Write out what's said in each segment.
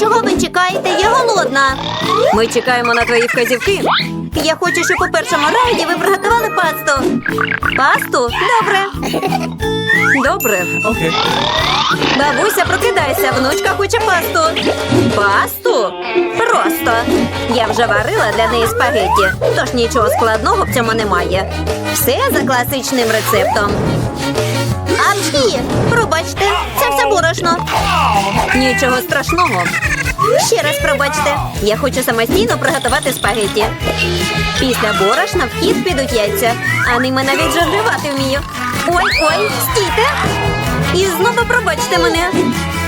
чого ви чекаєте? Я голодна. Ми чекаємо на твої вказівки. Я хочу, щоб у першому раунді ви приготували пасту. Пасту? Добре. Добре. Okay. Бабуся, прокидайся, внучка хоче пасту. Пасту? Просто. Я вже варила для неї спагетті, тож нічого складного в цьому немає. Все за класичним рецептом. Апчхі! Пробачте, це все борошно. Нічого страшного. Ще раз пробачте. Я хочу самостійно приготувати спагетті. Після борошна в хід підуть яйця, а ними навіть жонглювати вмію. Ой, ой, стійте! І знову пробачте мене.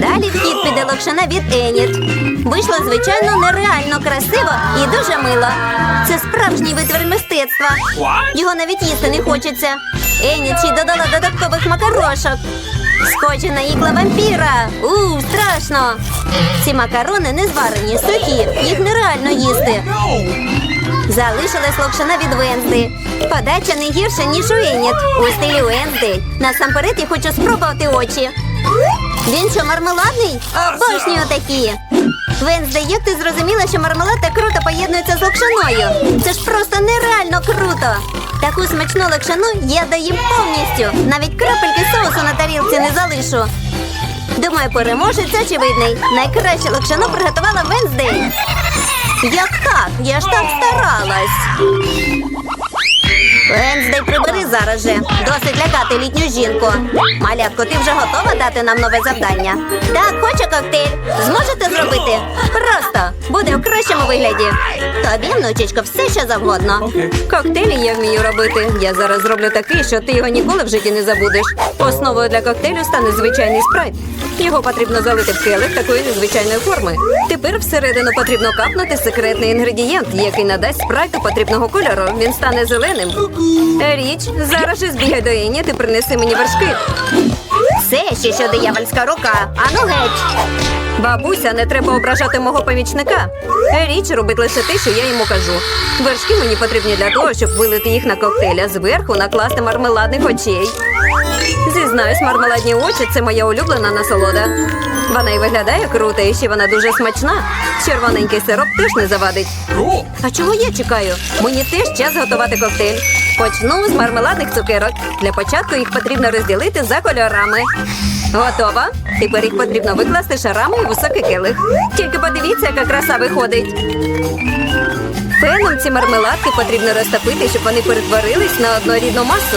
Далі в хід піде локшина від Еніт. Вийшло, звичайно, нереально красиво і дуже мило. Це справжній витвір мистецтва. Його навіть їсти не хочеться. Еніт ще й додала додаткових макарошок. Схожі на ікла вампіра. У, страшно. Ці макарони не зварені, сухі, їх нереально їсти. Залишилась локшина від Вензди. Подача не гірша, ніж у Еніт. У стилі Вензди. Насамперед я хочу спробувати очі. Він що, мармеладний? Обожнюю такі. Вензде, як ти зрозуміла, що мармелад так круто поєднується з локшиною? Це ж просто нереально круто. Таку смачну локшину я доїм повністю. Навіть крапельки соусу на тарілці не залишу. Думаю, переможець очевидний. Найкраще локшину приготувала Венздей. Як так? Я ж так старалась. Венздей, прибери зараз же. Досить лякати літню жінку. Малятко, ти вже готова дати нам нове завдання? Так, хочу коктейль. Зможете зробити? Просто буде в кращому вигляді. Тобі, внучечко, все що завгодно. Коктейлі я вмію робити. Я зараз зроблю такий, що ти його ніколи в житті не забудеш. Основою для коктейлю стане звичайний спрайт. Його потрібно залити в келих такої незвичайної форми. Тепер всередину потрібно капнути секретний інгредієнт, який надасть спрайту потрібного кольору. Він стане зеленим. Річ, зараз же збігай до Ені, ти принеси мені вершки. Це ще що диявольська рука. Ану геть. Бабуся, не треба ображати мого помічника. Річ робить лише те, що я йому кажу. Вершки мені потрібні для того, щоб вилити їх на коктейль, а зверху накласти мармеладних очей. Зізнаюсь, мармеладні очі це моя улюблена насолода. Вона і виглядає круто, і ще вона дуже смачна. Червоненький сироп теж не завадить. А чого я чекаю? Мені теж час готувати коктейль. Почну з мармеладних цукерок. Для початку їх потрібно розділити за кольорами. Готова? Тепер їх потрібно викласти шарами у високий келих. Тільки подивіться, яка краса виходить. Феном ці мармеладки потрібно розтопити, щоб вони перетворились на однорідну масу.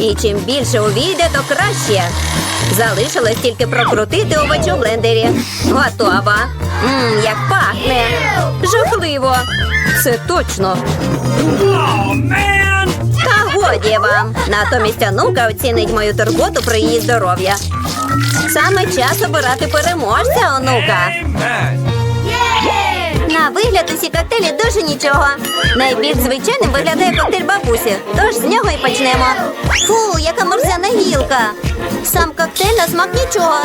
І чим більше увійде, то краще. Залишилось тільки прокрутити овочі у блендері. Готова. Мм, як пахне. Жахливо. Це точно. Та годі вам. Натомість онука оцінить мою турботу про її здоров'я. Саме час обирати переможця, онука. На вигляд усі коктейлі дуже нічого. Найбільш звичайним виглядає коктейль бабусі, тож з нього і почнемо. Фу, яка морзяна гілка. Сам коктейль на смак нічого.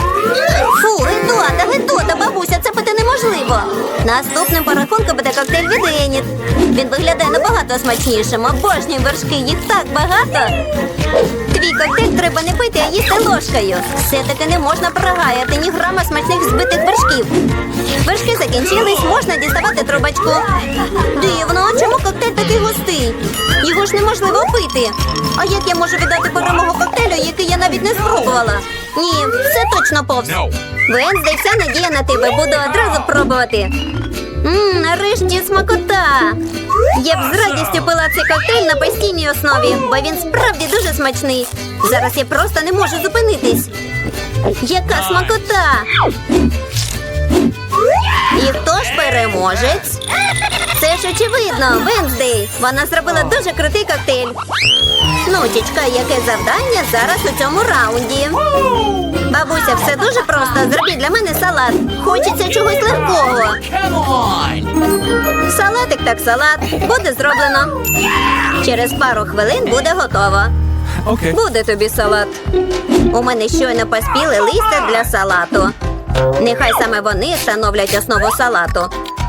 Фу, гидота, гидота, бабуся, це неможливо. Наступним по рахунку буде коктейль від Еніт. Він виглядає набагато смачнішим. Обожнюю вершки, їх так багато. Твій коктейль треба не пити, а їсти ложкою. Все-таки не можна прогаяти ні грама смачних збитих вершків. Вершки закінчились, можна діставати трубочку. Дивно, чому коктейль такий густий? Його ж неможливо пити. А як я можу віддати перемогу коктейлю, який я навіть не спробувала? Ні, це точно повз. Венздей, вся надія на тебе. Буду одразу пробувати. Мм, нарешті смакота. Я б з радістю пила цей коктейль на постійній основі, бо він справді дуже смачний. Зараз я просто не можу зупинитись. Яка смакота! І хто ж переможець? Це ж очевидно, Венздей. Вона зробила дуже крутий коктейль. Нучечка, яке завдання зараз у цьому раунді? Бабуся, все дуже просто. Зробіть для мене салат. Хочеться чогось легкого. Салатик так салат. Буде зроблено. Через пару хвилин буде готово. Okay. Буде тобі салат. У мене щойно поспіли листя для салату. Нехай саме вони становлять основу салату.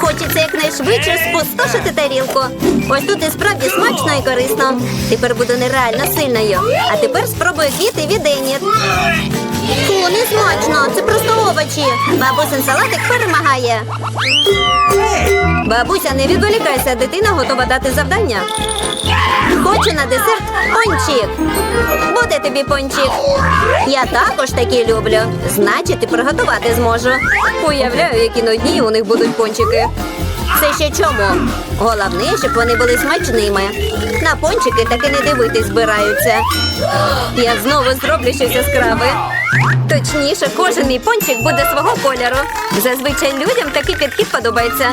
Хочеться якнайшвидше спустошити тарілку. Ось тут і справді смачно і корисно. Тепер буду нереально сильною. А тепер спробую квіти від Еніт. Фу, не смачно, це просто овочі. Бабусин салатик перемагає. Бабуся, не відволікайся, дитина готова дати завдання. Хочу на десерт пончик. Буде тобі пончик. Я також такі люблю. Значить, і приготувати зможу. Уявляю, які нудні у них будуть пончики. Це ще чому? Головне, щоб вони були смачними. На пончики таки не дивитись збираються. Я знову зроблю щось яскраве. Точніше, кожен мій пончик буде свого кольору. Зазвичай людям такий підхід подобається.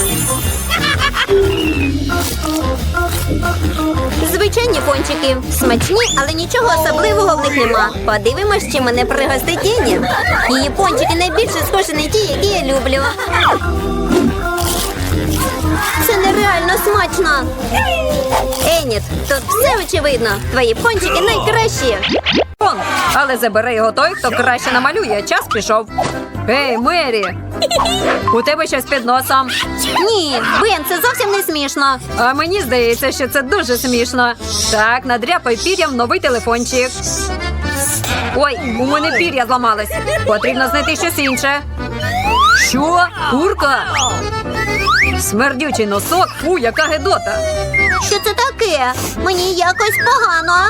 Звичайні пончики. Смачні, але нічого особливого в них нема. Подивимось, чи мене пригостить Ені. Її пончики найбільше схожі на ті, які я люблю. Це нереально смачно. Еніт, тут все очевидно. Твої пончики найкращі. Фон. Але забери його той, хто краще намалює. Час пішов. Ей, Мері! У тебе щось під носом. Ні, Бен, це зовсім не смішно. А мені здається, що це дуже смішно. Так, надряпай пір'ям новий телефончик. Ой, у мене пір'я зламалось. Потрібно знайти щось інше. Що? Курка? Смердючий носок, фу, яка гедота. Що це таке? Мені якось погано.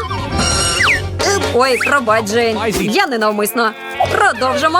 Ой, пробач, Джейн. Я ненавмисно. Продовжимо.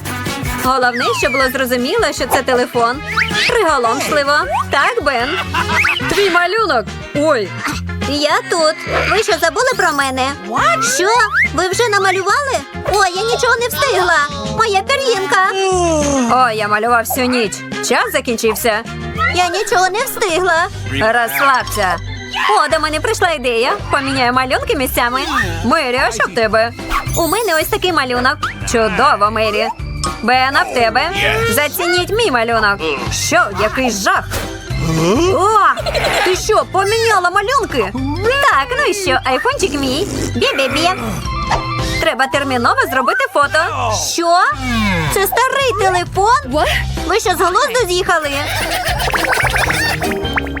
Головне, щоб було зрозуміло, що це телефон. Приголомшливо. Так, Бен. Твій малюнок. Ой, Я тут. Ви що забули про мене? Що? Ви вже намалювали? Ой, я нічого не встигла. Моя пір'їнка. ой, я малював всю ніч. Час закінчився. Я нічого не встигла. Розслабся. О, до мене прийшла ідея. Поміняю малюнки місцями. Мері, а що в тебе? У мене ось такий малюнок. Чудово, Мері. Бена, в тебе. Зацініть мій малюнок. Що, який жах? О, ти що, поміняла малюнки? Так, ну і що, айфончик мій. Бі-бі-бі. Треба терміново зробити фото. Що? Це старий телефон? Ви що з глузду з'їхали?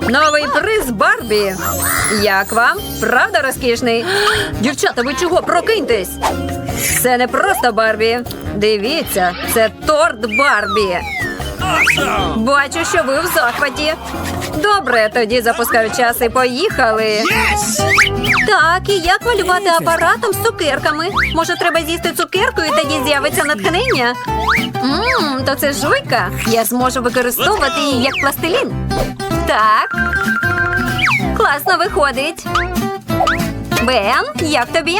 Новий приз Барбі. Як вам? Правда розкішний? Дівчата, ви чого прокиньтесь? Це не просто Барбі. Дивіться, це торт Барбі. Бачу, що ви в захваті. Добре, тоді запускаю час і поїхали. Так, і як малювати апаратом з цукерками? Може, треба з'їсти цукерку і тоді з'явиться натхнення? Ммм, то це жуйка. Я зможу використовувати її як пластилін. Так. Класно виходить. Бен, як тобі?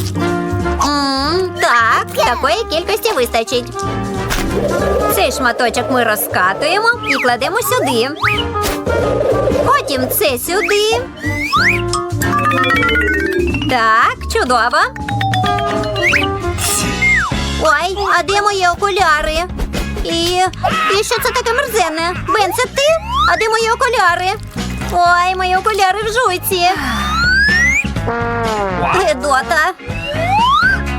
Так, такої кількості вистачить. Цей шматочок ми розкатуємо і кладемо сюди. Потім це сюди. Так, чудово. Ой, а де мої окуляри? І, і що це таке мерзенне? Бен, це ти? А де мої окуляри? Ой, мої окуляри в жуйці. Гедота.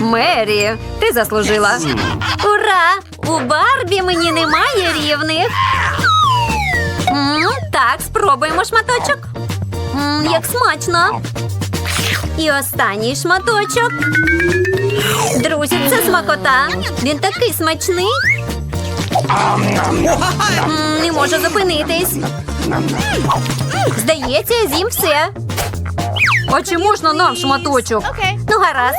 Мері, ти заслужила. Ура! У Барбі мені немає рівних. М, так, спробуємо шматочок. М, як смачно. І останній шматочок. Друзі, це смакота. Він такий смачний. М, не можу зупинитись. Здається, я з'їм все. А чи можна нам шматочок? Ну, гаразд,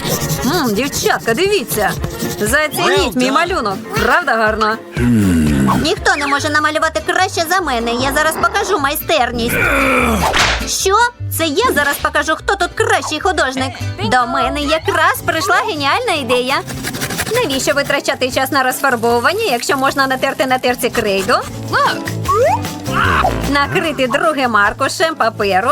Мм, дівчатка, дивіться. Зацініть мій малюнок. Правда гарно? Ніхто не може намалювати краще за мене. Я зараз покажу майстерність. Що? Це я зараз покажу, хто тут кращий художник. До мене якраз прийшла геніальна ідея. Навіщо витрачати час на розфарбовування, якщо можна натерти на терці крейду? Накрити другим аркушем паперу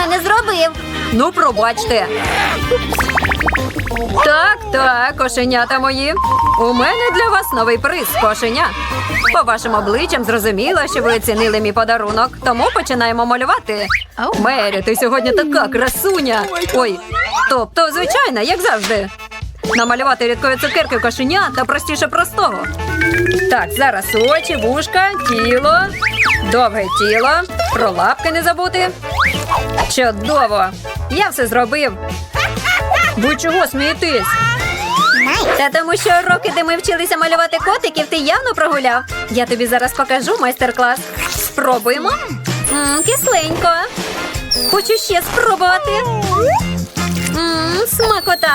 Мене зробив. Ну, пробачте. Так, так, кошенята мої. У мене для вас новий приз, кошеня. По вашим обличчям зрозуміло, що ви оцінили мій подарунок, тому починаємо малювати. Мері, ти сьогодні така красуня. Ой, тобто, звичайно, як завжди. Намалювати рідкої цукерки кошеня та простіше простого. Так, зараз очі, вушка, тіло, довге тіло, про лапки не забути. Чудово! Я все зробив. Ви чого смієтесь? Та тому що роки, де ми вчилися малювати котиків, ти явно прогуляв. Я тобі зараз покажу майстер-клас. Спробуємо. М, кисленько. Хочу ще спробувати. М, смакота.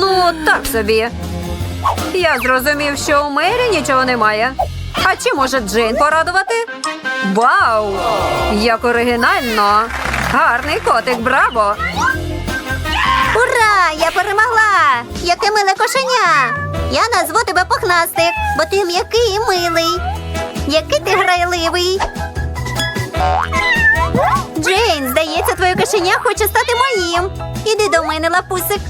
Ну, так собі. Я зрозумів, що у Мері нічого немає. А чи може Джейн порадувати? Вау! Як оригінально! Гарний котик, браво! Ура! Я перемогла! Яке миле кошеня! Я назву тебе пухнастик, бо ти м'який і милий. Який ти грайливий. Джейн, здається, твоє кошеня хоче стати моїм. Іди до мене, лапусик.